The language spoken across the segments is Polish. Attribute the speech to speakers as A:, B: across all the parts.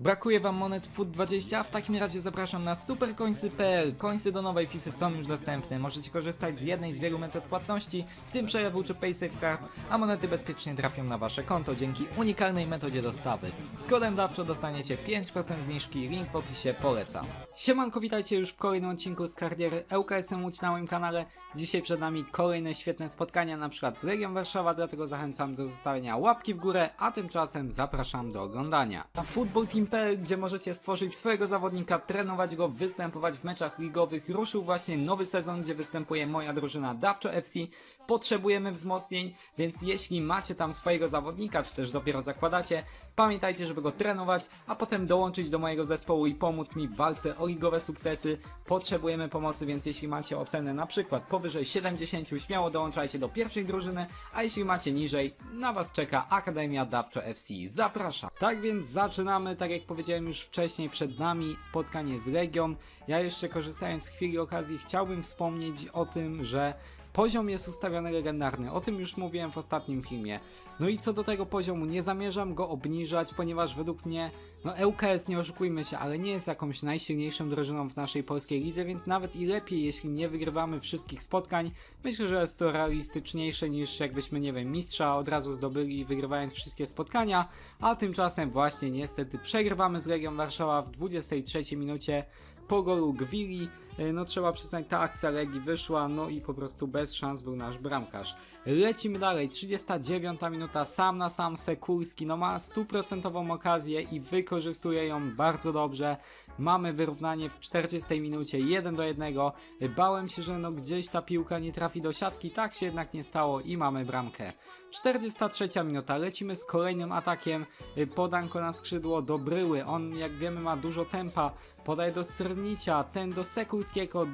A: Brakuje wam monet FUT20? W takim razie zapraszam na supercoinsy.pl. Coinsy do nowej FIFA są już dostępne. Możecie korzystać z jednej z wielu metod płatności, w tym przelewu czy PaySafeCard, a monety bezpiecznie trafią na wasze konto dzięki unikalnej metodzie dostawy. Z kodem dawczo dostaniecie 5% zniżki, link w opisie polecam. Siemanko, witajcie już w kolejnym odcinku z kariery ŁKSM Łódź na moim kanale. Dzisiaj przed nami kolejne świetne spotkania, przykład z Legią Warszawa, dlatego zachęcam do zostawienia łapki w górę, a tymczasem zapraszam do oglądania. Na footballteam.pl, gdzie możecie stworzyć swojego zawodnika, trenować go, występować w meczach ligowych, ruszył właśnie nowy sezon, gdzie występuje moja drużyna Dawczo FC. Potrzebujemy wzmocnień, więc jeśli macie tam swojego zawodnika, czy też dopiero zakładacie, pamiętajcie, żeby go trenować, a potem dołączyć do mojego zespołu i pomóc mi w walce o ligowe sukcesy. Potrzebujemy pomocy, więc jeśli macie ocenę na przykład powyżej 70, śmiało dołączajcie do pierwszej drużyny, a jeśli macie niżej, na Was czeka Akademia Dawczo FC. Zapraszam. Tak więc zaczynamy, tak jak powiedziałem już wcześniej, przed nami spotkanie z Legią. Ja jeszcze korzystając z chwili okazji chciałbym wspomnieć o tym, że Poziom jest ustawiony legendarny, o tym już mówiłem w ostatnim filmie. No i co do tego poziomu, nie zamierzam go obniżać, ponieważ według mnie, no ŁKS nie oszukujmy się, ale nie jest jakąś najsilniejszą drużyną w naszej polskiej lidze, więc nawet i lepiej, jeśli nie wygrywamy wszystkich spotkań, myślę, że jest to realistyczniejsze niż jakbyśmy, nie wiem, mistrza od razu zdobyli wygrywając wszystkie spotkania, a tymczasem właśnie niestety przegrywamy z Legią Warszawa w 23 minucie po golu Gwili. E, No trzeba przyznać, ta akcja Legii wyszła, no i po prostu bez szans był nasz bramkarz. Lecimy dalej, 39 minuta, sam na sam Sekulski, no ma stuprocentową okazję i wykorzystuje ją bardzo dobrze. Mamy wyrównanie w 40 minucie 1 do 1. Bałem się, że no gdzieś ta piłka nie trafi do siatki, tak się jednak nie stało i mamy bramkę. 43 minuta, lecimy z kolejnym atakiem, Y, podanko na skrzydło do Bryły, on jak wiemy ma dużo tempa, podaje do Srnicia, ten do Sekulskiego,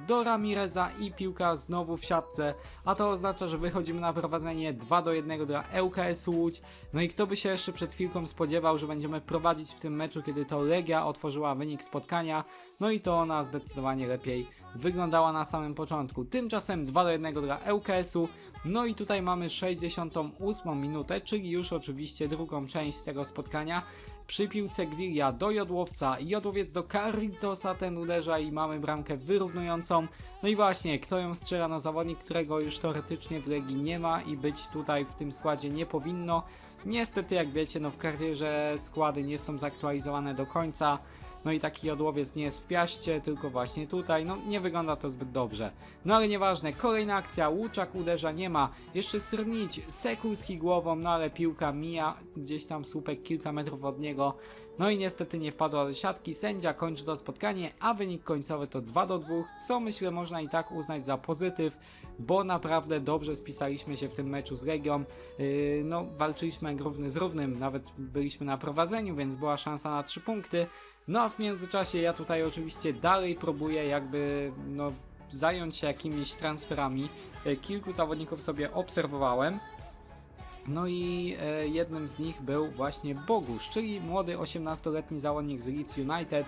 A: do Ramireza i piłka znowu w siatce, a to oznacza, że wychodzimy na prowadzenie 2 do 1 dla ŁKS Łódź, no i kto by się jeszcze przed chwilką spodziewał, że będziemy prowadzić w tym meczu, kiedy to Legia otworzyła wynik spotkania, no i to ona zdecydowanie lepiej wyglądała na samym początku. Tymczasem 2 do 1 dla ŁKS-u, no i tutaj mamy 68 minutę, czyli już oczywiście drugą część tego spotkania. Przy piłce Gwilia do Jodłowca, Jodłowiec do Carlitosa, ten uderza i mamy bramkę wyrównującą. No i właśnie, kto ją strzela? No zawodnik, którego już teoretycznie w Legii nie ma i być tutaj w tym składzie nie powinno. Niestety, jak wiecie, no w karierze składy nie są zaktualizowane do końca. No i taki jodłowiec nie jest w piaście, tylko właśnie tutaj. No nie wygląda to zbyt dobrze. No ale nieważne, kolejna akcja, Łuczak uderza, nie ma. Jeszcze Srnić, Sekulski głową, no ale piłka mija gdzieś tam słupek kilka metrów od niego. No i niestety nie wpadła do siatki, sędzia kończy to spotkanie, a wynik końcowy to 2 do 2, co myślę można i tak uznać za pozytyw, bo naprawdę dobrze spisaliśmy się w tym meczu z Legią. Yy, no walczyliśmy jak równy z równym, nawet byliśmy na prowadzeniu, więc była szansa na 3 punkty. No a w międzyczasie ja tutaj oczywiście dalej próbuję jakby no zająć się jakimiś transferami. E, Kilku zawodników sobie obserwowałem. No i e, jednym z nich był właśnie Bogusz, czyli młody 18-letni zawodnik z Leeds United.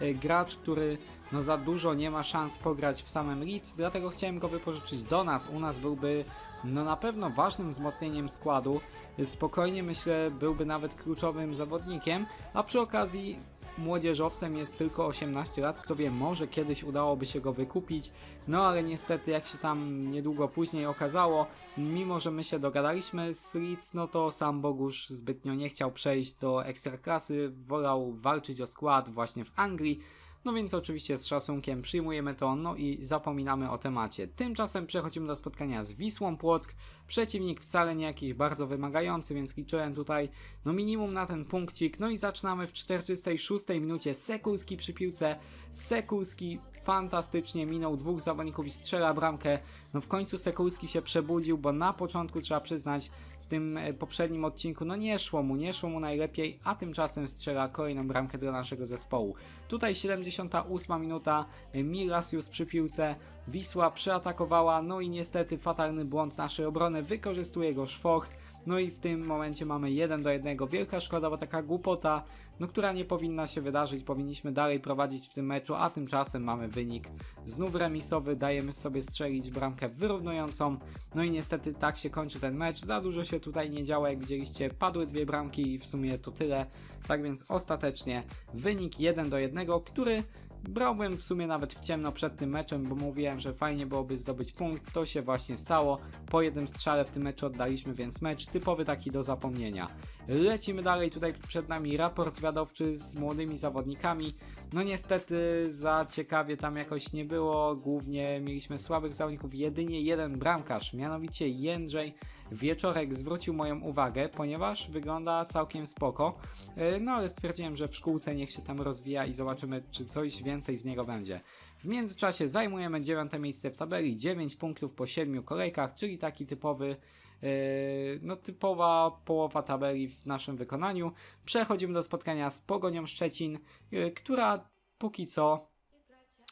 A: E, gracz, który no za dużo nie ma szans pograć w samym Leeds, dlatego chciałem go wypożyczyć do nas. U nas byłby no na pewno ważnym wzmocnieniem składu. Spokojnie myślę byłby nawet kluczowym zawodnikiem, a przy okazji młodzieżowcem jest tylko 18 lat, kto wie, może kiedyś udałoby się go wykupić, no ale niestety jak się tam niedługo później okazało, mimo że my się dogadaliśmy z Leeds, no to sam Bogusz zbytnio nie chciał przejść do ekstraklasy, wolał walczyć o skład właśnie w Anglii, no więc oczywiście z szacunkiem przyjmujemy to, no i zapominamy o temacie. Tymczasem przechodzimy do spotkania z Wisłą Płock. Przeciwnik wcale nie jakiś bardzo wymagający, więc liczyłem tutaj no minimum na ten punkcik. No i zaczynamy w 46 minucie. Sekulski przy piłce. Sekulski fantastycznie minął dwóch zawodników i strzela bramkę. No w końcu Sekulski się przebudził, bo na początku trzeba przyznać, w tym e, poprzednim odcinku, no nie szło mu, nie szło mu najlepiej, a tymczasem strzela kolejną bramkę dla naszego zespołu. Tutaj 78 minuta, e, Milasius przy piłce, Wisła przeatakowała, no i niestety fatalny błąd naszej obrony, wykorzystuje go Szwoch.
B: No i w tym momencie mamy 1 do 1. Wielka szkoda, bo taka głupota, no która nie powinna się wydarzyć. Powinniśmy dalej prowadzić w tym meczu, a tymczasem mamy wynik znów remisowy. Dajemy sobie strzelić bramkę wyrównującą. No i niestety tak się kończy ten mecz. Za dużo się tutaj nie działo, jak widzieliście. Padły dwie bramki i w sumie to tyle. Tak więc ostatecznie wynik 1 do 1, który brałbym w sumie nawet w ciemno przed tym meczem, bo mówiłem, że fajnie byłoby zdobyć punkt. To się właśnie stało. Po jednym strzale w tym meczu oddaliśmy, więc mecz typowy taki do zapomnienia. Lecimy dalej, tutaj przed nami raport zwiadowczy z młodymi zawodnikami. No niestety za ciekawie tam jakoś nie było, głównie mieliśmy słabych zawodników, jedynie jeden bramkarz, mianowicie Jędrzej Wieczorek zwrócił moją uwagę, ponieważ wygląda całkiem spoko, Yy, no ale stwierdziłem, że w szkółce niech się tam rozwija i zobaczymy, czy coś więcej z niego będzie. W międzyczasie zajmujemy dziewiąte miejsce w tabeli, 9 punktów po 7 kolejkach, czyli taki typowy Yy, no typowa połowa tabeli w naszym wykonaniu. Przechodzimy do spotkania z Pogonią Szczecin, yy, która póki co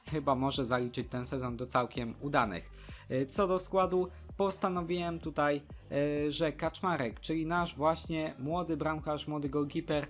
B: chyba może zaliczyć ten sezon do całkiem udanych. Yy, Co do składu, postanowiłem tutaj, że Kaczmarek, czyli nasz właśnie młody bramkarz, młody goalkeeper,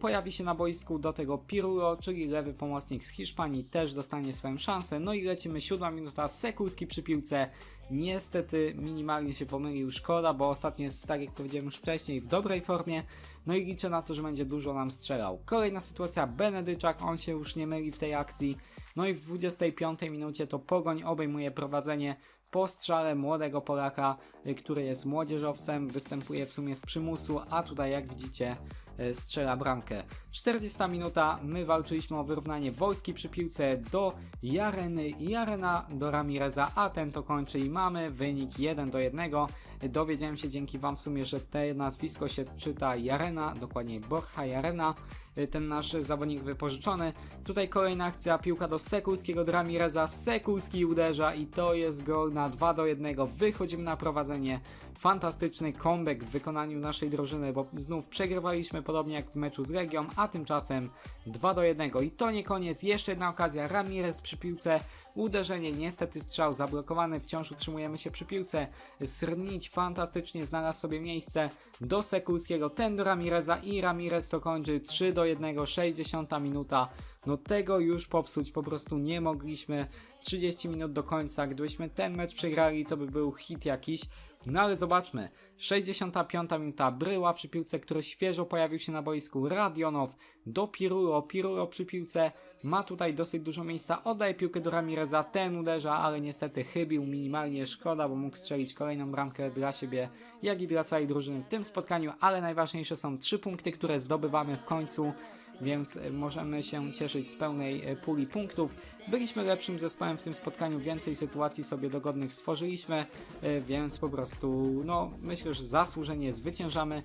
B: pojawi się na boisku, do tego Pirulo, czyli lewy pomocnik z Hiszpanii, też dostanie swoją szansę. No i lecimy, siódma minuta, Sekulski przy piłce. Niestety minimalnie się pomylił, szkoda, bo ostatnio jest, tak jak powiedziałem już wcześniej, w dobrej formie. No i liczę na to, że będzie dużo nam strzelał. Kolejna sytuacja, Benedyczak, on się już nie myli w tej akcji. No i w 25 minucie to Pogoń obejmuje prowadzenie po strzale młodego Polaka, y, który jest młodzieżowcem, występuje w sumie z przymusu, a tutaj jak widzicie strzela bramkę. 40 minuta, my walczyliśmy o wyrównanie Wolski przy piłce do Jareny, Jarena do Ramireza, a ten to kończy i mamy wynik 1 do 1. Dowiedziałem się dzięki Wam w sumie, że te nazwisko się czyta Jarena, dokładnie Borja Jarena, y, ten nasz zawodnik wypożyczony. Tutaj kolejna akcja, piłka do Sekulskiego, do Ramireza, Sekulski uderza i to jest gol na 2 do 1. Wychodzimy na prowadzenie. Fantastyczny comeback w wykonaniu naszej drużyny, bo znów przegrywaliśmy podobnie jak w meczu z Legią, a tymczasem 2 do 1. I to nie koniec, jeszcze jedna okazja, Ramirez przy piłce, uderzenie, niestety strzał zablokowany, wciąż utrzymujemy się przy piłce. Srnić fantastycznie znalazł sobie miejsce do Sekulskiego, ten do Ramireza i Ramirez to kończy 3 do 1, 60 minuta. No tego już popsuć po prostu nie mogliśmy. 30 minut do końca, gdybyśmy ten mecz przegrali, to by był hit jakiś. No ale zobaczmy, 65 minuta, Bryła przy piłce, który świeżo pojawił się na boisku, Radionow do Pirulo, Pirulo przy piłce, ma tutaj dosyć dużo miejsca, oddaje piłkę do Ramireza, ten uderza, ale niestety chybił. Minimalnie, szkoda, bo mógł strzelić kolejną bramkę dla siebie, jak i dla całej drużyny w tym spotkaniu, ale najważniejsze są trzy punkty, które zdobywamy w końcu, więc e, możemy się cieszyć z pełnej e, puli punktów. Byliśmy lepszym zespołem w tym spotkaniu, więcej sytuacji sobie dogodnych stworzyliśmy, e, więc po prostu, no myślę, że zasłużenie zwyciężamy.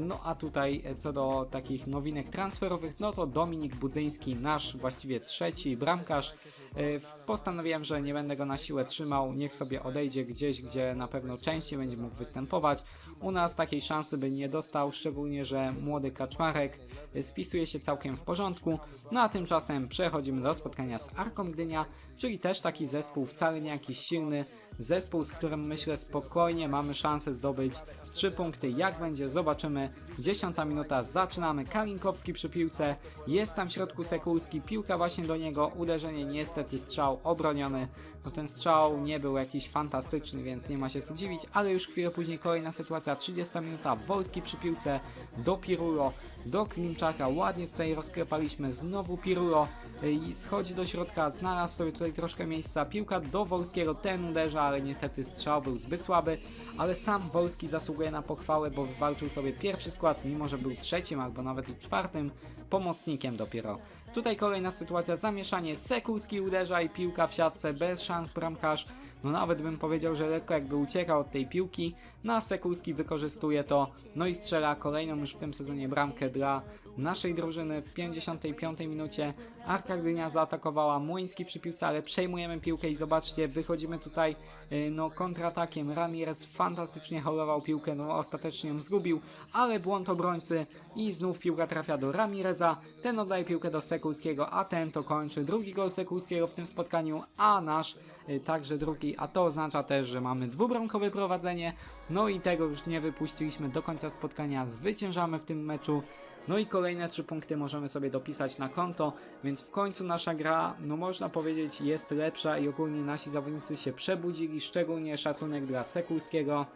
B: No a tutaj co do takich nowinek transferowych, no to Dominik Budzyński, nasz właściwie trzeci bramkarz. E, Postanowiłem, że nie będę go na siłę trzymał, niech sobie odejdzie gdzieś, gdzie na pewno częściej będzie mógł występować. U nas takiej szansy by nie dostał, szczególnie, że młody Kaczmarek spisuje się całkiem w porządku. No a tymczasem przechodzimy do spotkania z Arką Gdynia, czyli też taki zespół wcale nie jakiś silny, zespół, z którym myślę spokojnie mamy szansę zdobyć 3 punkty. Jak będzie, zobaczymy. 10 minuta, zaczynamy. Kalinkowski przy piłce, jest tam w środku Sekulski, piłka właśnie do niego, uderzenie niestety strzał obroniony. No ten strzał nie był jakiś fantastyczny, więc nie ma się co dziwić, ale już chwilę później kolejna sytuacja, 30 minuta, Wolski przy piłce do Pirulo, do Klimczaka, ładnie tutaj rozklepaliśmy, znowu Pirulo i schodzi do środka, znalazł sobie tutaj troszkę miejsca, piłka do Wolskiego, ten uderza, ale niestety strzał był zbyt słaby, ale sam Wolski zasługuje na pochwałę, bo wywalczył sobie pierwszy skład, mimo że był trzecim albo nawet i czwartym pomocnikiem dopiero. Tutaj kolejna sytuacja, zamieszanie, Sekulski uderza i piłka w siatce, bez szans bramkarz, no nawet bym powiedział, że lekko jakby uciekał od tej piłki, no a Sekulski wykorzystuje to, no i strzela kolejną już w tym sezonie bramkę dla naszej drużyny w 55 minucie. Arka Gdynia zaatakowała Młyński przy piłce, ale przejmujemy piłkę i zobaczcie, wychodzimy tutaj y, no kontratakiem. Ramirez fantastycznie holował piłkę, no ostatecznie ją zgubił, ale błąd obrońcy i znów piłka trafia do Ramireza. Ten oddaje piłkę do Sekulskiego, a ten to kończy drugi gol Sekulskiego w tym spotkaniu, a nasz także drugi, a to oznacza też, że mamy dwubramkowe prowadzenie, no i tego już nie wypuściliśmy do końca spotkania, zwyciężamy w tym meczu, no i kolejne trzy punkty możemy sobie dopisać na konto, więc w końcu nasza gra, no można powiedzieć, jest lepsza i ogólnie nasi zawodnicy się przebudzili, szczególnie szacunek dla Sekulskiego,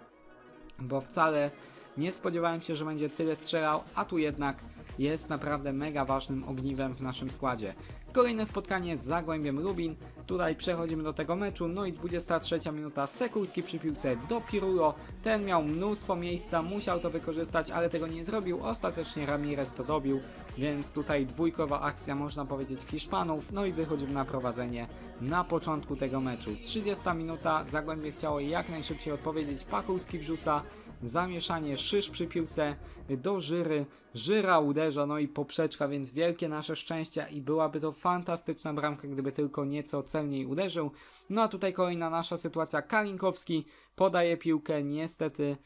B: bo wcale nie spodziewałem się, że będzie tyle strzelał, a tu jednak jest naprawdę mega ważnym ogniwem w naszym składzie. Kolejne spotkanie z Zagłębiem Lubin. Tutaj przechodzimy do tego meczu. No i 23 minuta. Sekulski przy piłce do Pirulo. Ten miał mnóstwo miejsca, musiał to wykorzystać, ale tego nie zrobił. Ostatecznie Ramirez to dobił, więc tutaj dwójkowa akcja, można powiedzieć, Hiszpanów. No i wychodzimy na prowadzenie na początku tego meczu. 30 minuta. Zagłębie chciało jak najszybciej odpowiedzieć. Pakulski wrzuca zamieszanie szysz przy piłce do Żyry, Żyra uderza, no i poprzeczka, więc wielkie nasze szczęścia i byłaby to fantastyczna bramka, gdyby tylko nieco celniej uderzył. No a tutaj kolejna nasza sytuacja, Kalinkowski podaje piłkę, niestety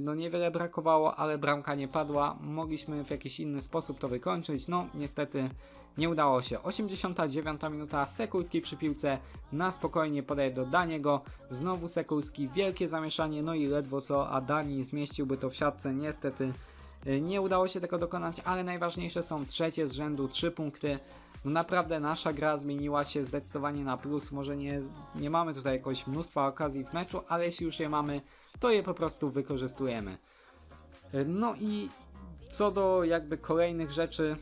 B: no niewiele brakowało, ale bramka nie padła, mogliśmy w jakiś inny sposób to wykończyć, no niestety nie udało się. 89 minuta, Sekulski przy piłce, na spokojnie podaje do Daniego, znowu Sekulski, wielkie zamieszanie, no i ledwo co, a Dani zmieściłby to w siatce, niestety nie udało się tego dokonać, ale najważniejsze są trzecie z rzędu, trzy punkty. No naprawdę nasza gra zmieniła się zdecydowanie na plus, może nie, nie mamy tutaj jakoś mnóstwa okazji w meczu, ale jeśli już je mamy, to je po prostu wykorzystujemy. Y, No i co do jakby kolejnych rzeczy,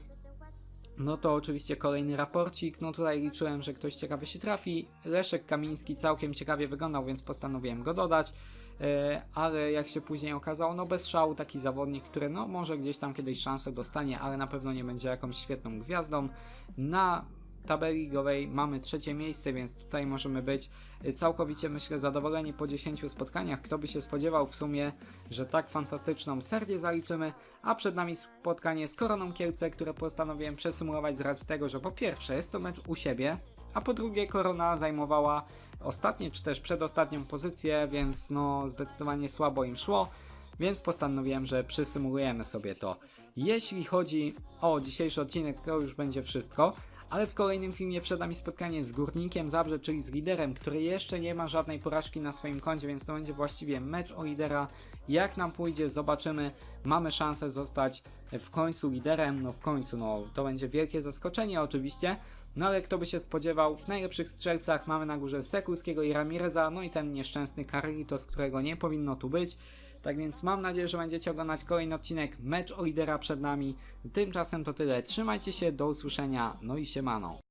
B: no to oczywiście kolejny raporcik. No tutaj liczyłem, że ktoś ciekawy się trafi. Leszek Kamiński całkiem ciekawie wyglądał, więc postanowiłem go dodać. E, ale jak się później okazało, no bez szału taki zawodnik, który no może gdzieś tam kiedyś szansę dostanie, ale na pewno nie będzie jakąś świetną gwiazdą. Na tabeli ligowej mamy trzecie miejsce, więc tutaj możemy być całkowicie myślę zadowoleni po 10 spotkaniach. Kto by się spodziewał w sumie, że tak fantastyczną serię zaliczymy, a przed nami spotkanie z Koroną Kielce, które postanowiłem przesymulować z racji tego, że po pierwsze jest to mecz u siebie, a po drugie Korona zajmowała ostatnie czy też przedostatnią pozycję, więc no zdecydowanie słabo im szło. Więc postanowiłem, że przysymulujemy sobie to. Jeśli chodzi o dzisiejszy odcinek, to już będzie wszystko. Ale w kolejnym filmie przed nami spotkanie z Górnikiem Zabrze, czyli z liderem, który jeszcze nie ma żadnej porażki na swoim koncie, więc to będzie właściwie mecz o lidera. Jak nam pójdzie, zobaczymy. Mamy szansę zostać w końcu liderem. No w końcu, no to będzie wielkie zaskoczenie oczywiście. No ale kto by się spodziewał, w najlepszych strzelcach mamy na górze Sekulskiego i Ramireza, no i ten nieszczęsny Carlitos, którego nie powinno tu być. Tak więc mam nadzieję, że będziecie oglądać kolejny odcinek, mecz o lidera przed nami. Tymczasem to tyle, trzymajcie się, do usłyszenia, no i siemano.